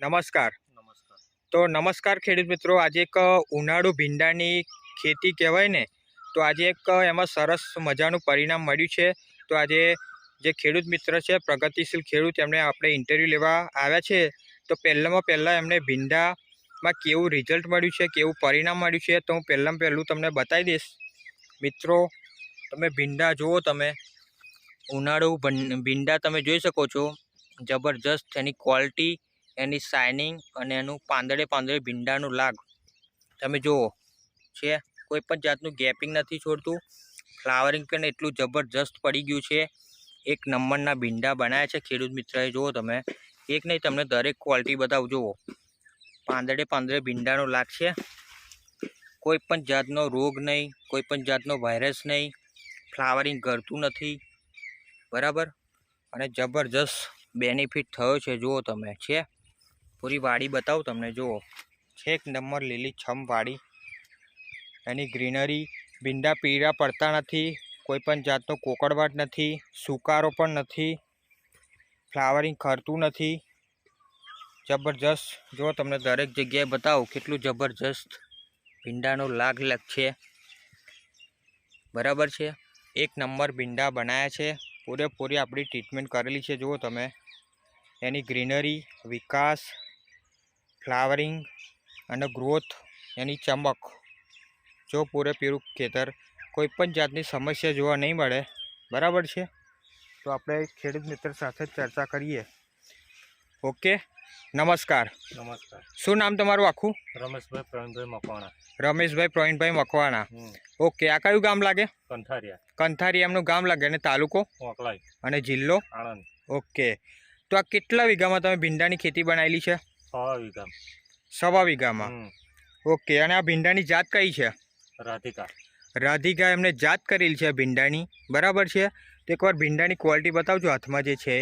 નમસ્કાર. નમસ્કાર. તો નમસ્કાર ખેડૂત મિત્રો આજે એક ઉનાળુ ભીંડાની ખેતી કહેવાય ને તો આજે એક એમાં સરસ મજાનું પરિણામ મળ્યું છે. તો આજે જે ખેડૂત મિત્ર છે પ્રગતિશીલ ખેડૂત એમને આપણે ઇન્ટરવ્યૂ લેવા આવ્યા છે. તો પહેલાંમાં પહેલાં એમને ભીંડામાં કેવું રિઝલ્ટ મળ્યું છે કેવું પરિણામ મળ્યું છે તો હું પહેલાં પહેલું તમને બતાવી દઈશ. મિત્રો તમે ભીંડા જુઓ તમે. ઉનાળુ ભીંડા તમે જોઈ શકો છો. જબરજસ્ત એની ક્વોલિટી એની શાઇનિંગ અને એનું પાંદડે પાંદડે ભીંડાનું લાગ. તમે જુઓ, છે, કોઈ પણ જાતનું ગેપિંગ નથી છોડતું. ફ્લાવરિંગ પણ એટલું જબરજસ્ત પડી ગયું છે. એક નંબરના ભીંડા બનાવ્યા છે, ખેડૂત મિત્રએ. જુઓ તમે, એક નહીં, તમને દરેક ક્વોલિટી બતાવું. જુઓ, પાંદડે પાંદડે ભીંડાનો લાગ છે. કોઈ પણ જાતનો રોગ નહીં, કોઈ પણ જાતનો વાયરસ નહીં. ફ્લાવરિંગ કરતું નથી. બરાબર? અને જબરજસ્ત બેનિફિટ થયો છે. જુઓ તમે, છે. પૂરી વાડી બતાવું તમને, જુઓ. છેક નંબર લીલી છમ વાડી. એની ગ્રીનરી ભીંડા પીળા પડતા નથી, કોઈ પણ જાતનો કોકડવાટ નથી, સુકારો પણ નથી, ફ્લાવરિંગ ખરતું નથી. જબરજસ્ત જો તમને દરેક જગ્યાએ બતાવું કેટલું જબરજસ્ત ભીંડાનો લાગ લગ છે. બરાબર છે? એક નંબર ભીંડા બનાવ્યા છે. પૂરેપૂરી આપણી ટ્રીટમેન્ટ કરેલી છે, જુઓ તમે. એની ગ્રીનરી વિકાસ ફ્લાવરિંગ અને ગ્રોથ એની ચમક. જો પૂરેપૂરું ખેતર કોઈ પણ જાતની સમસ્યા જોવા નહીં મળે બરાબર છે? તો આપણે ખેડૂત મિત્ર સાથે ચર્ચા કરીએ. ઓકે નમસ્કાર. નમસ્કાર. શું નામ તમારું આખું? રમેશભાઈ પ્રવીણભાઈ મકવાણા. રમેશભાઈ પ્રવીણભાઈ મકવાણા. ઓકે આ કયું ગામ લાગે? કંથારિયા. કંથારિયા એમનું ગામ લાગે અને તાલુકો? અને જિલ્લો? આણંદ. ઓકે તો આ કેટલા વીઘામાં તમે ભીંડાની ખેતી બનાવેલી છે? છ વીઘા સવા વીઘામાં ઓકે અને આ ભીંડાની જાત કઈ છે? રાધિકા. રાધિકા એમને જાત કરેલી છે ભીંડાની. બરાબર છે? તો એકવાર ભીંડાની ક્વોલિટી બતાવજો હાથમાં જે છે.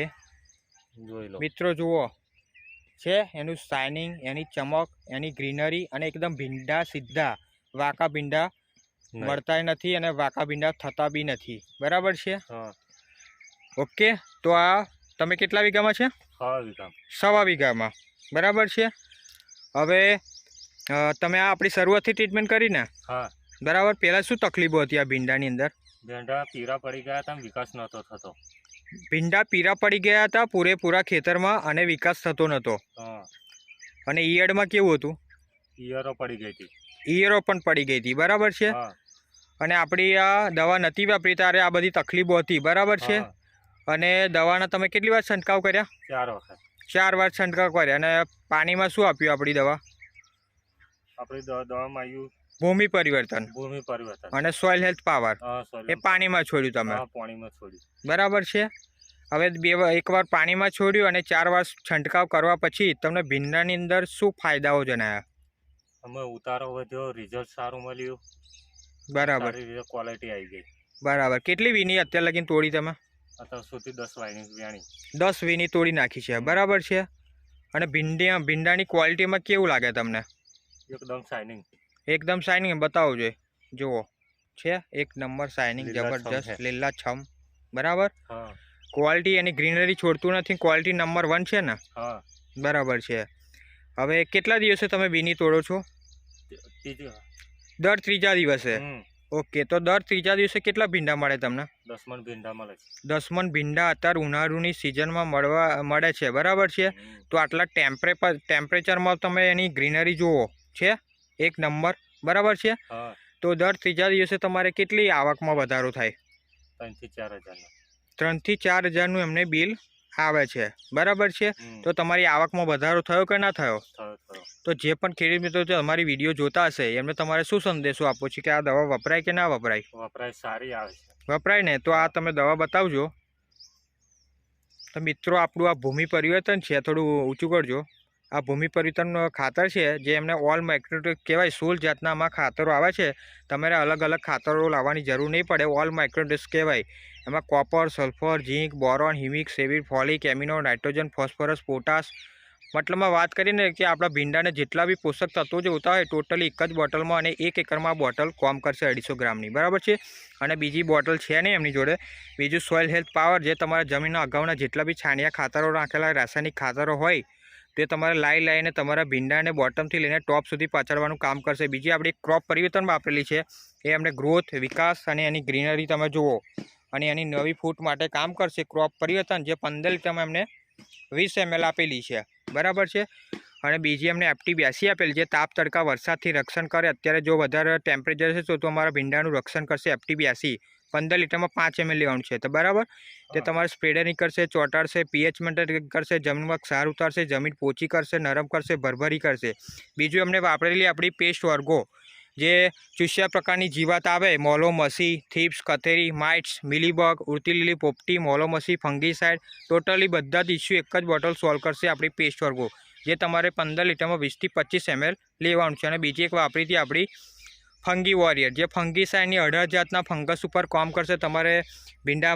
જોઈ લો. મિત્રો જુઓ. છે એનું શાઇનિંગ એની ચમક એની ગ્રીનરી અને એકદમ ભીંડા સીધા. વાંકા ભીંડા મળતા નથી અને વાંકા ભીંડા થતા બી નથી. બરાબર છે? ઓકે તો આ તમે કેટલા વીઘામાં છે? સવા વીઘામાં. બરાબર છે? હવે તમે આ આપણી શરૂઆતથી ટ્રીટમેન્ટ કરીને? હા. બરાબર? પહેલાં શું તકલીફો હતી આ ભીંડાની અંદર? ભીંડા પીરા પડી ગયા હતા વિકાસ નહોતો થતો. ભીંડા પીરા પડી ગયા હતા પૂરેપૂરા ખેતરમાં અને વિકાસ થતો નહોતો અને ઈયળમાં કેવું હતું? ઈયરો પડી ગઈ હતી. ઈયળો પણ પડી ગઈ હતી. બરાબર છે? અને આપણી આ દવા નથી વાપરી ત્યારે આ બધી તકલીફો હતી. બરાબર છે? અને દવાના તમે કેટલી વાર છંટકાવ કર્યા? ચાર વખત. ચાર વાર છંટકાવ કર્યા અને પાણીમાં શું આપ્યું આપણી દવા? આપણી દવામાં આવ્યું ભૂમિ પરિવર્તન. ભૂમિ પરિવર્તન. અને સોઇલ હેલ્થ પાવર એ પાણીમાં છોડ્યું તમે? પાણીમાં છોડ્યું. બરાબર છે? હવે બે વાર- એકવાર પાણીમાં છોડ્યું અને ચાર વાર છંટકાવ કરવા પછી તમને ભીંડાની અંદર શું ફાયદાઓ જણાયા? અમે ઉતારો વધ્યો રિઝલ્ટ સારું મળ્યું. બરાબર. ક્વોલિટી આવી ગઈ. બરાબર. કેટલી વીની અત્યાર લગીને તોડી તમે? દસ વાયની વ્યાણી દસ વીની તોડી નાખી છે. બરાબર છે? અને ભીંડી ભીંડાની ક્વોલિટીમાં કેવું લાગે તમને? એકદમ શાઇનિંગ એકદમ શાઇનિંગ બતાવો જોઈએ જુઓ. છે? એક નંબર શાઇનિંગ જબરજસ્ત. લીલા છમ બરાબર? ક્વોલિટી એની ગ્રીનરી છોડતું નથી. ક્વોલિટી નંબર વન છે ને? બરાબર છે. હવે કેટલા દિવસે તમે બીની તોડો છો? દર ત્રીજા દિવસે? ઓકે. તો દર ત્રીજા દિવસે કેટલા ભીંડા મળે તમને? દસ મણ ભીંડા મળે છે. દસ ભીંડા અત્યારે ઉનાળુની સિઝનમાં મળવા મળે છે. બરાબર છે? તો આટલા ટેમ્પરે ટેમ્પરેચરમાં તમે એની ગ્રીનરી જુઓ. છે? એક નંબર. બરાબર છે? તો દર ત્રીજા દિવસે તમારે કેટલી આવકમાં વધારો થાય? ત્રણથી ચાર હજારનો. ત્રણથી ચાર હજારનું એમને બિલ આવે છે. બરાબર છે? તો તમારી આવકમાં વધારો થયો કે ના થયો? તો જે પણ ખેડૂત મિત્રો અમારી વીડિયો જોતા હશે. એમને તમારે શું સંદેશો આપવો છે કે આ દવા વપરાય કે ના વપરાય? વપરાય સારી આવે છે. વપરાય ને, તો આ તમે દવા બતાવજો. તો મિત્રો, આપણું આ ભૂમિ પરિવર્તન છે, થોડું ઊંચું કરજો. આ ભૂમિ પરિવર્તનનું ખાતર છે, જે એમને ઓલ માઇક્રોટેક કહેવાય સોળ જાતના આમાં ખાતરો આવે છે. તમારે અલગ અલગ ખાતરો લાવવાની જરૂર નહીં પડે ઓલ માઇક્રોટેક્સ કહેવાય. એમાં copper sulphur zinc boron humic સેવિર folic amino nitrogen phosphorus potash મતલબમાં વાત કરીને કે આપણા ભીંડાને જેટલા બી પોષક તત્વો જોતા હોય, ટોટલી એક જ બોટલમાં અને એક એકરમાં બોટલ કોમ કરશે અઢીસો ગ્રામની. બરાબર છે? અને બીજી બોટલ છે નહીં એમની જોડે. બીજું સોઇલ હેલ્થ પાવર જે તમારા જમીનના અગાઉના જેટલા બી છાણિયા ખાતરો નાખેલા રાસાયણિક ખાતરો હોય, તે તમારે લાઈ લાઈને તમારા ભીંડાને બોટમથી લઈને ટોપ સુધી પહોંચાડવાનું કામ કરશે. બીજી આપણી ક્રોપ પરિવર્તન વાપરેલી છે. એ એમને ગ્રોથ, વિકાસ અને એની ગ્રીનરી તમે જુઓ અને એની નવી ફૂટ માટે કામ કરશે. ક્રોપ પરિવર્તન જે પંદર લીટરમાં એમને વીસ એમએલ આપેલી છે. બરાબર છે? અને બીજી એમને એફટી બ્યાસી આપેલી જે તાપ તડકા વરસાદથી રક્ષણ કરે. અત્યારે જો વધારે ટેમ્પરેચર છે તો અમારા ભીંડાનું રક્ષણ કરશે એફટી બ્યાસી પંદર લીટરમાં પાંચ એમએલ લેવાનું છે તો બરાબર? તે તમારે સ્પ્રેડરિંગ કરશે ચોંટાડશે પીએચ મેન્ટેન કરશે જમીનમાં ક્ષાર ઉતારશે જમીન પોચી કરશે નરમ કરશે ભરભરી કરશે. બીજું એમને વાપરેલી આપણી પેસ્ટ વર્ગો. જે ચૂસ્યા પ્રકારની જીવાત આવે, મોલોમસી, થીપ્સ, કથેરી, માઇટ્સ, મિલીબગ ઉડતી લીલી પોપટી, મોલોમસી, ફંગીસાઇડ, ટોટલી બધા જ ઇસ્યુ એક જ બોટલ સોલ્વ કરશે આપણી પેસ્ટ વર્ગો, જે તમારે પંદર લીટરમાં વીસથી પચીસ એમએલ લેવાનું છે. અને બીજી એક વાપરી હતી આપણી ફંગી વોરિયર, જે ફંગી સાઇડની અઢાર જાતના ફંગસ ઉપર કામ કરશે. તમારે ભીંડા